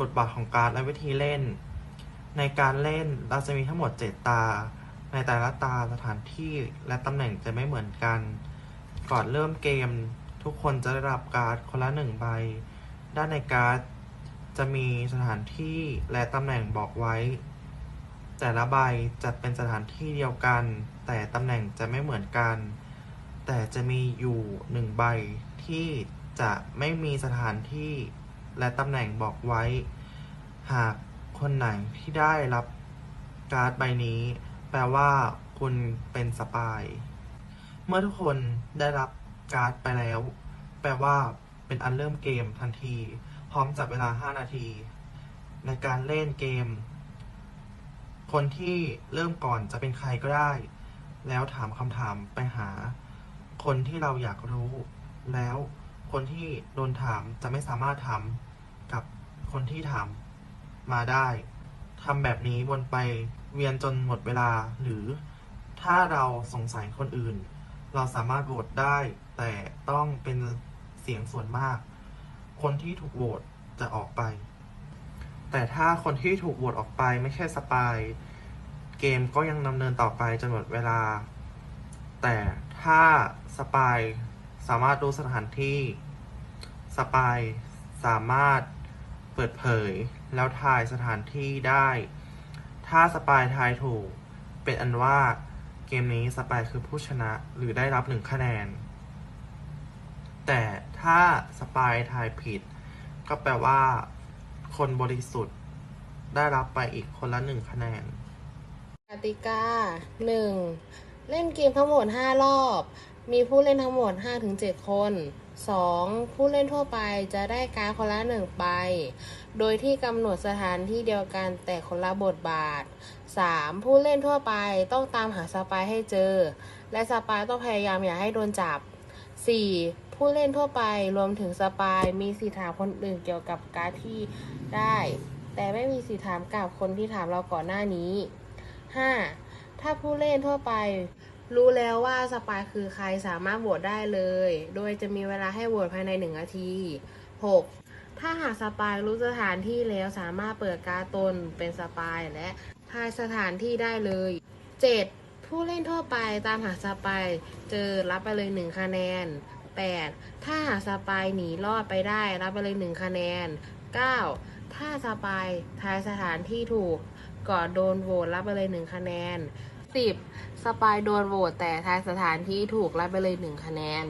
บทบาทของการดและวิธีเล่น ในการเล่นเราจะมีทั้งหมด 7 ตา ในแต่ละตาสถานที่และตำแหน่งจะไม่เหมือนกัน ก่อนเริ่มเกม ทุกคนจะได้รับการ์ดคนละหนึ่งใบ ด้านในการ์ดจะมีสถานที่และตำแหน่งบอกไว้ แต่ละใบจัดเป็นสถานที่เดียวกัน แต่ตำแหน่งจะไม่เหมือนกัน แต่จะมีอยู่หนึ่งใบที่จะไม่มีสถานที่และตำแหน่งบอกไว้ หากคนไหนที่ได้รับการ์ดใบนี้ แปลว่า คุณเป็นสปาย เมื่อทุกคนได้รับการ์ดไปแล้ว แปลว่า เป็นอันเริ่มเกมทันที พร้อมจับเวลา 5 นาที ในการเล่นเกม คนที่เริ่มก่อนจะเป็นใครก็ได้ แล้วถามคำถามไปหา คนที่เราอยากรู้ แล้วคนที่โดนถามจะไม่สามารถถามกับคนที่ถาม มาได้ทำแบบนี้วนไปเวียนจนหมดเวลา หรือถ้าเราสงสัยคนอื่น เราสามารถโหวตได้ แต่ต้องเป็นเสียงส่วนมาก คนที่ถูกโหวตจะออกไป แต่ถ้าคนที่ถูกโหวตออกไปไม่ใช่สปายเกมก็ยังดำเนินต่อไปจนหมดเวลา แต่ถ้าสปายสามารถรู้สถานที่ สปายสามารถ เปิดเผย แล้วทายสถานที่ได้ ถ้าสปายทายถูก เป็นอันว่าเกมนี้สปายคือผู้ชนะหรือได้รับหนึ่งคะแนน แต่ถ้าสปายทายผิด ก็แปลว่า คนบริสุทธิ์ได้รับไปอีกคนละหนึ่งคะแนนกติกา 1. เล่นเกมทั้งหมด 5 รอบ มีผู้เล่นทั้งหมด 5-7 คน 2. ผู้เล่นทั่วไปจะได้การ์ดคนละ1ใบ โดยที่กำหนดสถานที่เดียวกันแต่คนละบทบาท 3. ผู้เล่นทั่วไปต้องตามหาสปายให้เจอ และสปายต้องพยายามอย่าให้โดนจับ 4. ผู้เล่นทั่วไปรวมถึงสปายมีสิทธิถามคนอื่นเกี่ยวกับการ์ดที่ได้ แต่ไม่มีสิทธิถามกับคนที่ถามเราก่อนหน้านี้ 5. ถ้าผู้เล่นทั่วไป รู้แล้วว่าสปายคือใครสามารถโหวตได้เลย โดยจะมีเวลาให้โหวตภายใน 1 นาที 6. ถ้าหากสปายรู้สถานที่แล้วสามารถเปิดการ์ตนเป็นสปายและทายสถานที่ได้เลย 7. ผู้เล่นทั่วไปตามหาสปายเจอรับไปเลย 1 คะแนน 8. ถ้าหาสปายหนีรอดไปได้รับไปเลย 1 คะแนน 9. ถ้าสปายทายสถานที่ถูกก่อนโดนโหวตรับไปเลยหนึ่งคะแนน 10. สปายโดนโหวตแต่ทายสถานที่ถูกรับไปเลยหนึ่งคะแนน